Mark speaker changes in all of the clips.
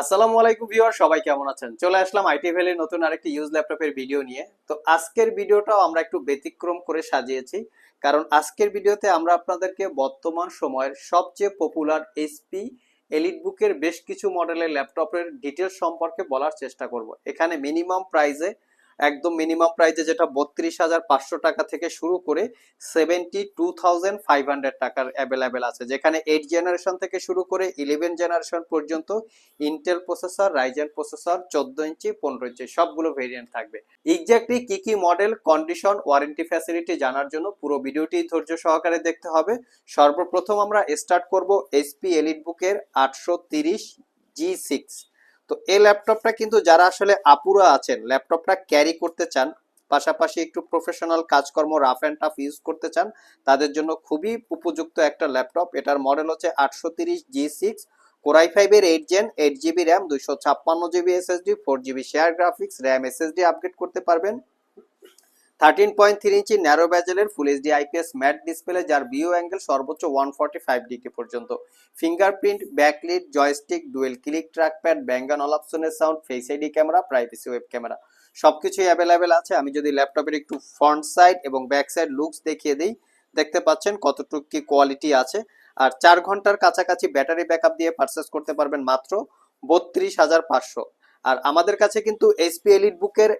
Speaker 1: আসসালামু আলাইকুম ভিউয়ার, সবাই কেমন আছেন? চলে আসলাম আইটি ভ্যালির নতুন আরেকটি ইউজ ল্যাপটপের ভিডিও নিয়ে। তো আজকের ভিডিওটাও আমরা একটু ব্যতিক্রম করে সাজিয়েছি, কারণ আজকের ভিডিওতে আমরা আপনাদেরকে বর্তমান সময়ের সবচেয়ে পপুলার এসপি এলিট বুকের বেশ কিছু মডেলের ল্যাপটপের ডিটেলস সম্পর্কে বলার চেষ্টা করব। এখানে মিনিমাম প্রাইসে একদম মিনিমাম প্রাইসে যেটা বত্রিশ হাজার পাঁচশো টাকা থেকে শুরু করে seventy two thousand five hundred টাকার অ্যাভেলেবেল আছে। যেখানে এইট জেনারেশন থেকে শুরু করে ইলেভেন জেনারেশন পর্যন্ত ইন্টেল প্রসেসর রাইজেন প্রসেসর চোদ্দ ইঞ্চি, পনেরো ইঞ্চি সবগুলো ভেরিয়েন্ট থাকবে। এক্স্যাক্টলি কি কি মডেল কন্ডিশন ওয়ারেন্টি ফ্যাসিলিটি জানার জন্য পুরো ভিডিওটি ধৈর্য সহকারে দেখতে হবে। সর্বপ্রথম আমরা স্টার্ট করব এসপি এলিট বুকের আটশো তিরিশ জি সিক্স তো এই ল্যাপটপটা কিন্তু যারা আসলে আপুরা আছেন ল্যাপটপটা ক্যারি করতে চান, পাশাপাশি একটু প্রফেশনাল কাজকর্ম রাফ অ্যান্ড টাফ ইউজ করতে চান, তাদের জন্য খুবই উপযুক্ত একটা ল্যাপটপ এটার মডেল হচ্ছে আটশো তিরিশ জি সিক্স কোরাই ফাইভের eight gen eight GB RAM দুইশো ছাপ্পান্ন GB SSD four GB share graphics RAM SSD upgrade করতে পারবেন। Thirteen point three inch narrow ব্যাজেলের full HD IPS matte display যার ভিউ অ্যাঙ্গেল সর্বোচ্চ ওয়ান ফর্টি ফাইভ ডিগ্রি পর্যন্ত fingerprint backlit joystick dual click trackpad ব্যাঙ্গান all অপশনের sound face ID camera privacy web camera সবকিছুই available আছে। আমি যদি ল্যাপটপের একটু ফ্রন্ট সাইড এবং ব্যাক সাইড লুকস দেখিয়ে দিই, দেখতে পাচ্ছেন কতটুকু কি কোয়ালিটি আছে। আর চার ঘণ্টার কাছাকাছি ব্যাটারি ব্যাকআপ দিয়ে পারচেস করতে পারবেন মাত্র বত্রিশ হাজার পাঁচশো। আর আমাদের কাছে কিন্তু এসপি এলিট বুকের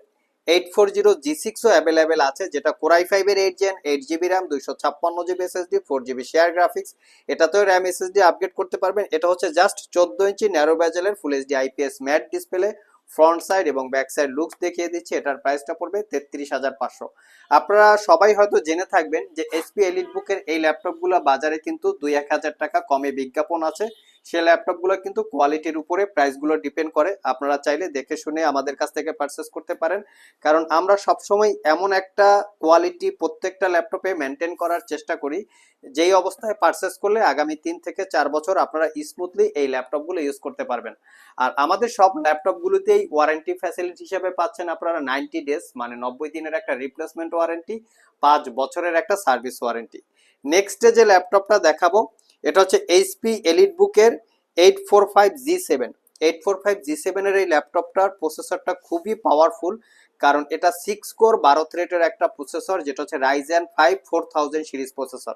Speaker 1: এইট ফোর জিরো জি সিক্সও অ্যাভেলেবেল আছে, যেটা কোরাই ফাইভের eight gen eight GB RAM দুইশো ছাপ্পান্ন GB SSD four GB share graphics এটাতেও র্যাম এসএসডি আপগ্রেড করতে পারবেন। এটা হচ্ছে জাস্ট চোদ্দ inch narrow ব্যাজেলের full HD IPS matte display front side এবং ব্যাক সাইড লুকস দেখিয়ে দিচ্ছি। এটার প্রাইসটা পড়বে তেত্রিশ হাজার পাঁচশো। আপনারা সবাই হয়তো জেনে থাকবেন যে এসপি এলিট বুকের এই ল্যাপটপগুলো বাজারে কিন্তু দুই এক হাজার টাকা কমে বিজ্ঞাপন আছে। সে ল্যাপটপগুলো কিন্তু কোয়ালিটির উপরে প্রাইসগুলো ডিপেন্ড করে। আপনারা চাইলে দেখে শুনে আমাদের কাছ থেকে পারচেস করতে পারেন। কারণ আমরা সবসময় এমন একটা কোয়ালিটি প্রত্যেকটা ল্যাপটপে মেনটেন করার চেষ্টা করি। যেই অবস্থায় পারচেস করলে আগামী তিন থেকে চার বছর আপনারা স্মুথলি এই ল্যাপটপগুলো ইউজ করতে পারবেন। আর আমাদের সব ল্যাপটপগুলোতেই ওয়ারেন্টি ফ্যাসিলিটি হিসেবে পাচ্ছেন আপনারা নাইনটি ডেজ মানে নব্বই দিনের একটা রিপ্লেসমেন্ট ওয়ারেন্টি পাঁচ বছরের একটা সার্ভিস ওয়ারেন্টি নেক্সটে যে ল্যাপটপটা দেখাবো এটা হচ্ছে এইচপি এলিট বুকের eight four five G seven eight four five G সেভেনের এই ল্যাপটপটার প্রসেসরটা খুবই পাওয়ারফুল কারণ এটা সিক্স কোর বারো থ্রেডের একটা প্রসেসর যেটা হচ্ছে Ryzen five four thousand series processor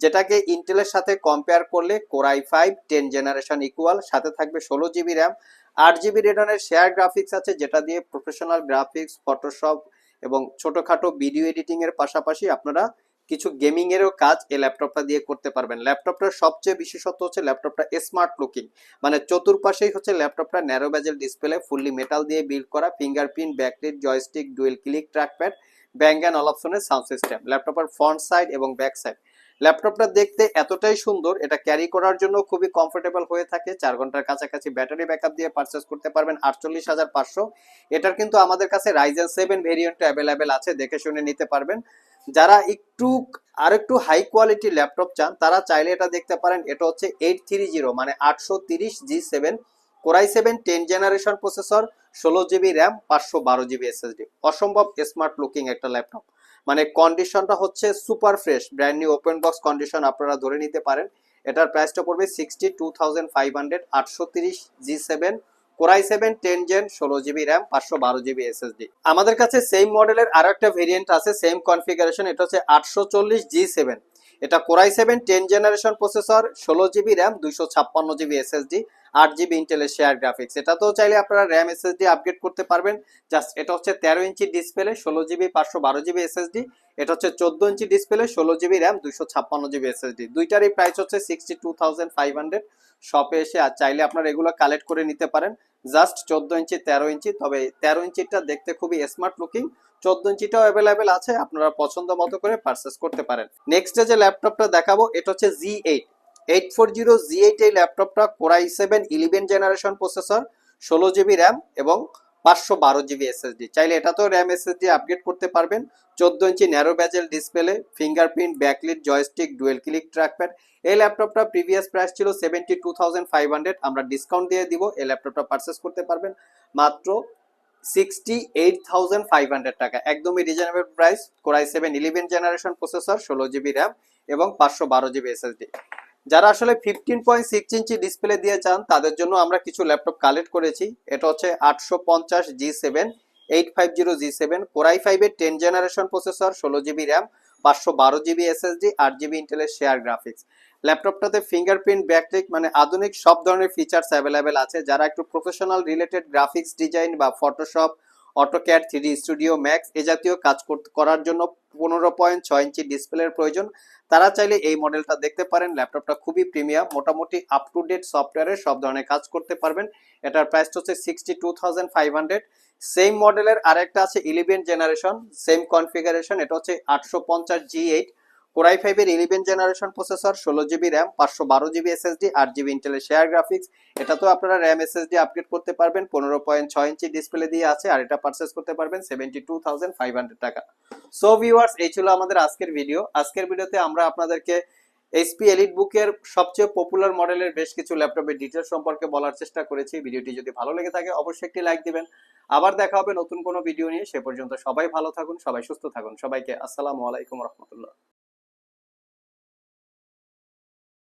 Speaker 1: যেটাকে ইন্টেলের সাথে কম্পেয়ার করলে core i five ten generation equal সাথে থাকবে ষোলো জিবি র্যাম আট জিবি রেডনের শেয়ার গ্রাফিক্স আছে, যেটা দিয়ে প্রফেশনাল গ্রাফিক্স ফটোশপ এবং ছোটোখাটো ভিডিও এডিটিংয়ের পাশাপাশি আপনারা কিছু গেমিং এরও কাজ এই ল্যাপটপটা দিয়ে করতে পারবেন। ল্যাপটপটার সবচেয়ে বিশেষত্ব হচ্ছে ল্যাপটপটা স্মার্ট লুকিং মানে চতুর্পাশেই হচ্ছে ল্যাপটপটা narrow bezel display fully metal দিয়ে বিল্ড করা fingerprint backlit joystick dual click trackpad Bang and অপশনের সাউন্ড সিস্টেম ল্যাপটপের ফ্রন্ট সাইড এবং ব্যাক সাইড ল্যাপটপটা দেখতে এতটাই সুন্দর, এটা ক্যারি করার জন্য খুবই কমফোর্টেবল হয়ে থাকে। চার ঘণ্টার কাছাকাছি ব্যাটারি ব্যাকআপ দিয়ে পারচেস করতে পারবেন আটচল্লিশ হাজার পাঁচশো। এটার কিন্তু আমাদের কাছে রাইজেন সেভেন ভেরিয়েন্ট অ্যাভেলেবেল আছে, দেখে শুনে নিতে পারবেন। যারা একটু আর একটু হাই কোয়ালিটি ল্যাপটপ চান, তারা চাইলে এটা দেখতে পারেন, এটা হচ্ছে এইট থ্রি জিরো মানে আটশো তিরিশ G seven core i seven ten generation processor ষোলো জিবি র্যাম পাঁচশো বারো জিবি এসএসডি অসম্ভব স্মার্ট লুকিং একটা ল্যাপটপ মানে কন্ডিশনটা হচ্ছে super fresh brand new open box condition আপনারা ধরে নিতে পারেন। এটার প্রাইসটা পড়বে sixty two thousand five hundred আটশো তিরিশ G seven core i seven, ten gen, ষোলো জিবি র্যাম, পাঁচশো বারো জিবি এসএসডি। আমাদের কাছে সেম মডেলের আরও একটা ভেরিয়েন্ট আছে সেম কনফিগারেশন এটা হচ্ছে আটশো চল্লিশ জি সেভেন। এটা core i seven, ten generation processor ষোলো জিবি র্যাম, দুইশো ছাপ্পান্ন জিবি এসএসডি। আট জিবি ইন্টেলের শেয়ার গ্রাফিক্স এটা তো চাইলে আপনারা র্যাম এসএসডি আপগ্রেড করতে পারবেন। জাস্ট এটা হচ্ছে তেরো ইঞ্চি ডিসপ্লে ষোলো জিবি, পাঁচশো বারো জিবি এসএসডি এটা হচ্ছে চোদ্দ ইঞ্চি ডিসপ্লে ষোলো জিবি র্যাম দুইশো ছাপ্পান্ন জিবি এসএসডি দুইটারই প্রাইস হচ্ছে sixty two thousand five hundred শপে এসে আর চাইলে আপনারা এগুলো কালেক্ট করে নিতে পারেন। জাস্ট চোদ্দ ইঞ্চি, তেরো ইঞ্চি, তবে তেরো ইঞ্চিটা দেখতে খুবই স্মার্ট লুকিং চোদ্দ ইঞ্চিটাও অ্যাভেলেবেল আছে, আপনারা পছন্দ মতো করে পারচেস করতে পারেন। নেক্সট যে ল্যাপটপটা দেখাবো, এটা হচ্ছে G eight eight four zero G eight এই ল্যাপটপটা core i seven eleven generation processor ষোলো জিবি র্যাম এবং পাঁচশো বারো জিবি এসএসডি চাইলে এটাতেও র্যাম এসএসডি আপগ্রেড করতে পারবেন। চোদ্দ inch narrow bezel display fingerprint backlit joystick dual click trackpad এই ল্যাপটপটা প্রিভিয়াস প্রাইস ছিল seventy two thousand five hundred আমরা ডিসকাউন্ট দিয়ে দিব, এই ল্যাপটপটা পারচেস করতে পারবেন। মাত্র sixty eight thousand five hundred টাকা। একদমই reasonable price core i seven eleven generation processor ষোলো জিবি র্যাম এবং পাঁচশো বারো জিবি এসএসডি যারা আসলে fifteen point six inch display দিয়ে চান, তাদের জন্য আমরা কিছু ল্যাপটপ কালেক্ট করেছি। এটা হচ্ছে আটশো পঞ্চাশ G seven eight five zero G seven core i ফাইভের টেন জেনারেশন প্রসেসর ষোলো জিবি র্যাম পাঁচশো বারো জিবি এসএসডি আট জিবি ইন্টেলের শেয়ার গ্রাফিক্স ল্যাপটপটাতে ফিঙ্গারপ্রিন্ট ব্যাকটেক মানে আধুনিক সব ধরনের ফিচার্স অ্যাভেলেবেল আছে। যারা একটু প্রফেশনাল রিলেটেড গ্রাফিক্স ডিজাইন বা Photoshop AutoCAD three studio max এ জাতীয় কাজ করার জন্য পনেরো পয়েন্ট ছয় ইঞ্চি ডিসপ্লের প্রয়োজন। তারা চাইলে এই মডেলটা দেখতে পারেন। ল্যাপটপটা খুবই প্রিমিয়াম মোটামুটি আপ টু ডেট সফটওয়্যারের সব ধরনের কাজ করতে পারবেন। এটার প্রাইসটা হচ্ছে sixty two thousand five hundred same মডেলের আরেকটা আছে ইলেভেন জেনারেশন সেম কনফিগারেশন এটা হচ্ছে আটশো পঞ্চাশ জি এইট কোরাই ফাইভের ইলেভেন জেনারেশন প্রসেসর ষোলো জিবি র্যাম পাঁচশো বারো জিবি এসএসডি আট জিবি ইন্টেলের শেয়ার গ্রাফিক্স এটা তো আপনারা র্যাম এসএসডি আপগ্রেড করতে পারবেন। পনেরো পয়েন্ট ছয় ইঞ্চি ডিসপ্লে দিয়ে আছে, আর এটা পারচেস করতে পারবেন seventy two thousand five hundred টাকা। সো ভিউয়ার্স এই ছিল আমাদের আজকের ভিডিও আজকের ভিডিওতে আমরা আপনাদেরকে এইচপি এলিট বুকের সবচেয়ে পপুলার মডেলের বেশ কিছু ল্যাপটপের ডিটেলস সম্পর্কে বলার চেষ্টা করেছি। ভিডিওটি যদি ভালো লেগে থাকে, অবশ্যই একটি লাইক দিবেন। আবার দেখা হবে নতুন কোনো ভিডিও নিয়ে। সে পর্যন্ত সবাই ভালো থাকুন, সবাই সুস্থ থাকুন। সবাইকে আসসালামু আলাইকুম রহমতুল্লাহ।